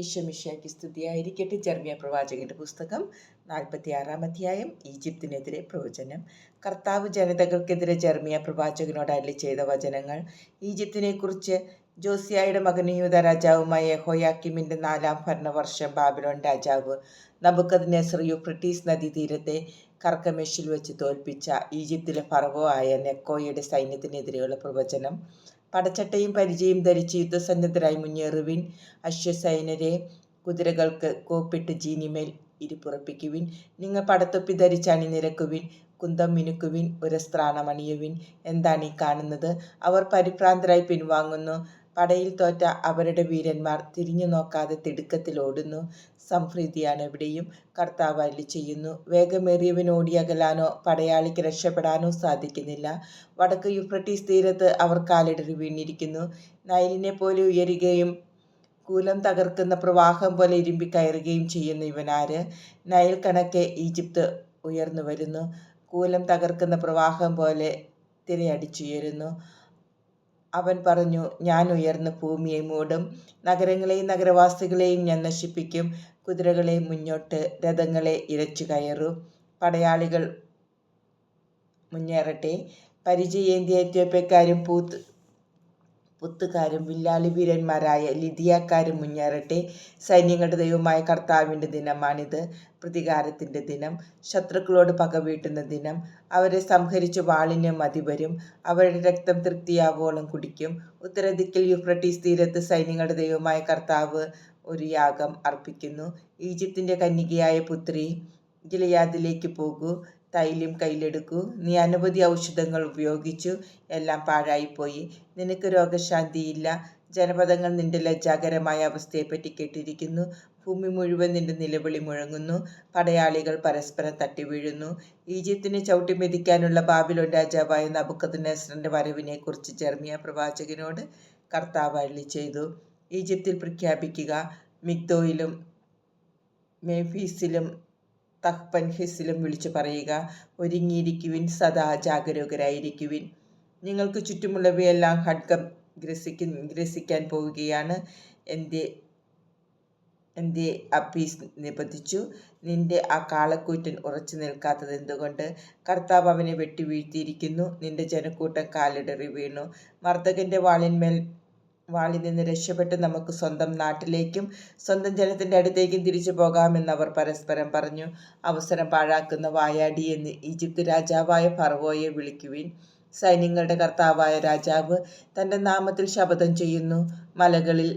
ഈശ്വമിഷ്യാക്ക് സ്തുതിയായിരിക്കട്ടെ ജർമ്മിയ പ്രവാചകന്റെ പുസ്തകം നാൽപ്പത്തി ആറാം അധ്യായം ഈജിപ്തിനെതിരെ പ്രവചനം. കർത്താവ് ജനതകൾക്കെതിരെ ജർമ്മിയ പ്രവാചകനോട് അല്ലി ചെയ്ത വചനങ്ങൾ. ഈജിപ്തിനെക്കുറിച്ച് ജോസിയായുടെ മകൻ യൂത രാജാവുമായ ഹോയാക്കിമിന്റെ നാലാം ഭരണവർഷം ബാബിലോൺ രാജാവ് നബുക്കത് നെസർ യുഫ്രട്ടീസ് നദീതീരത്തെ കർക്കമേഷിൽ വെച്ച് തോൽപ്പിച്ച ഈജിപ്തിലെ ഫറവോ ആയ നെക്കോയുടെ സൈന്യത്തിനെതിരെയുള്ള പ്രവചനം. പടച്ചട്ടയും പരിചയും ധരിച്ച് യുദ്ധസന്നദ്ധരായി മുന്നേറുവിൻ അശ്വസൈനരെ കുതിരകൾക്ക് കോപ്പിട്ട് ജീനിമേൽ ഇരിപ്പുറപ്പിക്കുവിൻ. നിങ്ങൾ പടത്തൊപ്പി ധരിച്ച് അണിനിരക്കുവിൻ. കുന്തം മിനുക്കുവിൻ. ഉരസ്ത്രാണമണിയുവിൻ എന്താണ് ഈ കാണുന്നത്? അവർ പരിഭ്രാന്തരായി പിൻവാങ്ങുന്നു. പടയിൽ തോറ്റ അവരുടെ വീരന്മാർ തിരിഞ്ഞു നോക്കാതെ തിടുക്കത്തിൽ ഓടുന്നു. സംപ്രീതിയാണ് എവിടെയും കർത്താവ് അല്ലി ചെയ്യുന്നു. വേഗമേറിയവൻ ഓടിയകലാനോ പടയാളിക്ക് രക്ഷപ്പെടാനോ സാധിക്കുന്നില്ല. വടക്ക് യുഫ്രട്ടീസ് തീരത്ത് അവർ കാലിടറി വീണിരിക്കുന്നു. നൈലിനെ പോലെ ഉയരുകയും കൂലം തകർക്കുന്ന പ്രവാഹം പോലെ ഇരുമ്പി കയറുകയും ചെയ്യുന്ന ഇവനാര്? നൈൽ കണക്കെ ഈജിപ്ത് ഉയർന്നു വരുന്നു കൂലം തകർക്കുന്ന പ്രവാഹം പോലെ തിരയടിച്ചുയരുന്നു. അവൻ പറഞ്ഞു ഞാൻ ഉയർന്ന ഭൂമിയെ മൂടും. നഗരങ്ങളെയും നഗരവാസികളെയും ഞാൻ നശിപ്പിക്കും. കുതിരകളെ മുന്നോട്ട് രഥങ്ങളെ ഇരച്ചു കയറും. പടയാളികൾ മുന്നേറട്ടെ. പരിചയേന്ത്യ എത്യോപ്യക്കാരും പൂത്ത് പുത്തുകാരും വില്ലാളി വീരന്മാരായ ലിതിയാക്കാരും മുന്നേറട്ടെ. സൈന്യങ്ങളുടെ ദൈവമായ കർത്താവിന്റെ ദിനമാണിത്. പ്രതികാരത്തിന്റെ ദിനം. ശത്രുക്കളോട് പകവീട്ടുന്ന ദിനം. അവരെ സംഹരിച്ച് വാളിന് മതിവരും അവരുടെ രക്തം തൃപ്തിയാവോളം കുടിക്കും. ഉത്തരദിക്കിൽ യുഫ്രട്ടീസ് തീരത്ത് സൈന്യങ്ങളുടെ ദൈവമായ കർത്താവ് ഒരു യാഗം അർപ്പിക്കുന്നു. ഈജിപ്തിന്റെ കന്യകയായ പുത്രി ഗിലയാദിലേക്ക് പോകൂ. തൈലം കയ്യിലെടുക്കൂ. നീ അനവധി ഔഷധങ്ങൾ ഉപയോഗിച്ചു എല്ലാം പാഴായിപ്പോയി. നിനക്ക് രോഗശാന്തിയില്ല. ജനപദങ്ങൾ നിന്റെ ലജ്ജാകരമായ അവസ്ഥയെപ്പറ്റി കേട്ടിരിക്കുന്നു. ഭൂമി മുഴുവൻ നിന്റെ നിലവിളി മുഴങ്ങുന്നു. പടയാളികൾ പരസ്പരം തട്ടി വീഴുന്നു ഈജിപ്തിനെ ചവിട്ടി മെതിക്കാനുള്ള ബാബിലോൺ രാജാവായ നബുക്കത്ത് വരവിനെ വരവിനെക്കുറിച്ച് ജെർമിയ പ്രവാചകനോട് കർത്താവ് അള്ളി ചെയ്തു. ഈജിപ്തിൽ പ്രഖ്യാപിക്കുക മിക്തോയിലും മേഫീസിലും തഹ്പൻഹിസിലും വിളിച്ചു പറയുക ഒരുങ്ങിയിരിക്കുവിൻ സദാ ജാഗരൂകരായിരിക്കുവിൻ. നിങ്ങൾക്ക് ചുറ്റുമുള്ളവയെല്ലാം ഖഡ്ഗം ഗ്രസിക്ക ഗ്രസിക്കാൻ പോവുകയാണ്. എന്റെ എന്റെ അപ്പീസ് നിബന്ധിച്ചു? നിന്റെ ആ കാളക്കൂറ്റൻ ഉറച്ചു നിൽക്കാത്തത് എന്തുകൊണ്ട്? കർത്താവ് അവനെ വെട്ടി വീഴ്ത്തിയിരിക്കുന്നു. നിന്റെ ജനക്കൂട്ടം കാലിടറി വീണു. മർദ്ദകന്റെ വാളിന്മേൽ വാളിൽ നിന്ന് രക്ഷപ്പെട്ട് നമുക്ക് സ്വന്തം നാട്ടിലേക്കും സ്വന്തം ജനത്തിന്റെ അടുത്തേക്കും തിരിച്ചു പോകാമെന്ന് അവർ പരസ്പരം പറഞ്ഞു അവസരം പാഴാക്കുന്ന വായാടി എന്ന് ഈജിപ്ത് രാജാവായ ഫറവോയെ വിളിക്കുവിൻ. സൈന്യങ്ങളുടെ കർത്താവായ രാജാവ് തന്റെ നാമത്തിൽ ശപഥം ചെയ്യുന്നു. മലകളിൽ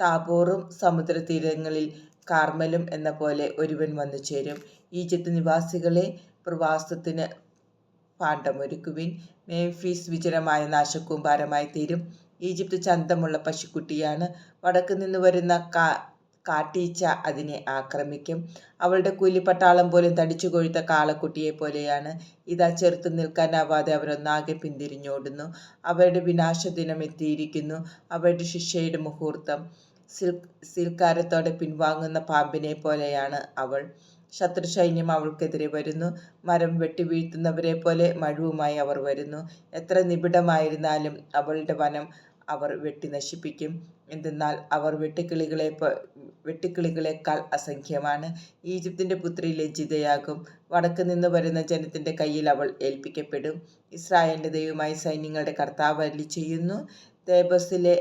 താബോറും സമുദ്രതീരങ്ങളിൽ കാർമലും എന്ന പോലെ ഒരുവൻ വന്നു ചേരും. ഈജിപ്ത് നിവാസികളെ പ്രവാസത്തിന് പാണ്ഡമൊരുക്കുവിൻ. മേഫീസ് വിജനമായ നാശക്കൂമ്പാരമായി തീരും. ഈജിപ്ത് ചന്തമുള്ള പശുക്കുട്ടിയാണ്. വടക്ക് നിന്ന് വരുന്ന കാ കാട്ടീച്ച അതിനെ ആക്രമിക്കും. അവളുടെ കൂലിപ്പട്ടാളം പോലും തടിച്ചു കൊഴുത്ത കാളക്കുട്ടിയെ പോലെയാണ്. ഇതാ ചെറുത്തു നിൽക്കാനാവാതെ അവരൊന്നാകെ പിന്തിരിഞ്ഞോടുന്നു. അവരുടെ വിനാശദിനം എത്തിയിരിക്കുന്നു. അവരുടെ ശിക്ഷയുടെ മുഹൂർത്തം. സിൽ സിൽക്കാരത്തോടെ പിൻവാങ്ങുന്ന പാമ്പിനെ പോലെയാണ് അവൾ. ശത്രുസൈന്യം അവൾക്കെതിരെ വരുന്നു. മരം വെട്ടി വീഴ്ത്തുന്നവരെ പോലെ മഴുവുമായി അവർ വരുന്നു. എത്ര നിബിഡമായിരുന്നാലും അവളുടെ വനം അവർ വെട്ടി നശിപ്പിക്കും. എന്തെന്നാൽ അവർ വെട്ടുക്കിളികളെ വെട്ടുക്കിളികളെക്കാൾ അസംഖ്യമാണ്. ഈജിപ്തിന്റെ പുത്രി ലജ്ജിതയാകും വടക്ക് നിന്ന് വരുന്ന ജനത്തിന്റെ കയ്യിൽ അവൾ ഏൽപ്പിക്കപ്പെടും. ഇസ്രായേലിന്റെ ദൈവമായി സൈന്യങ്ങളുടെ കർത്താവ് അല്ലി ചെയ്യുന്നു. തേബസിലെ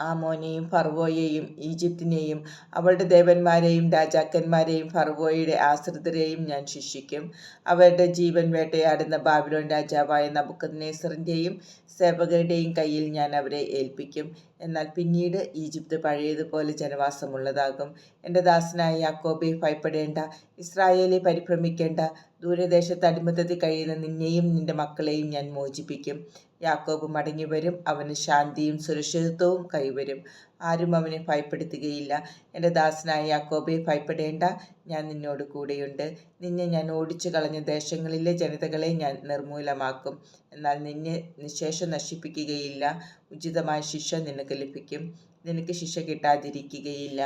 ആമോനെയും ഫർവോയെയും ഈജിപ്തിനെയും അവളുടെ ദേവന്മാരെയും രാജാക്കന്മാരെയും ഫർവോയുടെ ആശ്രിതരെയും ഞാൻ ശിക്ഷിക്കും. അവരുടെ ജീവൻ വേട്ടയാടുന്ന ബാബിലോൺ രാജാവായ നബുക്കദ്നേസറിന്റെയും സേവകരുടെയും കയ്യിൽ ഞാൻ അവരെ ഏൽപ്പിക്കും. എന്നാൽ പിന്നീട് ഈജിപ്ത് പഴയതുപോലെ ജനവാസമുള്ളതാകും. എന്റെ ദാസനായ യാക്കോബെ ഭയപ്പെടേണ്ട. ഇസ്രായേലെ പരിഭ്രമിക്കേണ്ട. ദൂരദേശത്ത് അടിമത്തത്തിൽ കഴിയുന്ന നിന്നെയും നിന്റെ മക്കളെയും ഞാൻ മോചിപ്പിക്കും. യാക്കോബ് മടങ്ങി വരും. അവന് ശാന്തിയും സുരക്ഷിതത്വവും കൈവരും. ആരും അവനെ ഭയപ്പെടുത്തുകയില്ല. എന്റെ ദാസനായ യാക്കോബെ ഭയപ്പെടേണ്ട. ഞാൻ നിന്നോട് കൂടെയുണ്ട്. നിന്നെ ഞാൻ ഓടിച്ചു കളഞ്ഞ ദേശങ്ങളിലെ ജനതകളെ ഞാൻ നിർമൂലമാക്കും എന്നാൽ നിന്നെ നിശേഷം നശിപ്പിക്കുകയില്ല. ഉചിതമായ ശിക്ഷ നിനക്ക് ലഭിക്കും. നിനക്ക് ശിക്ഷ കിട്ടാതിരിക്കുകയില്ല.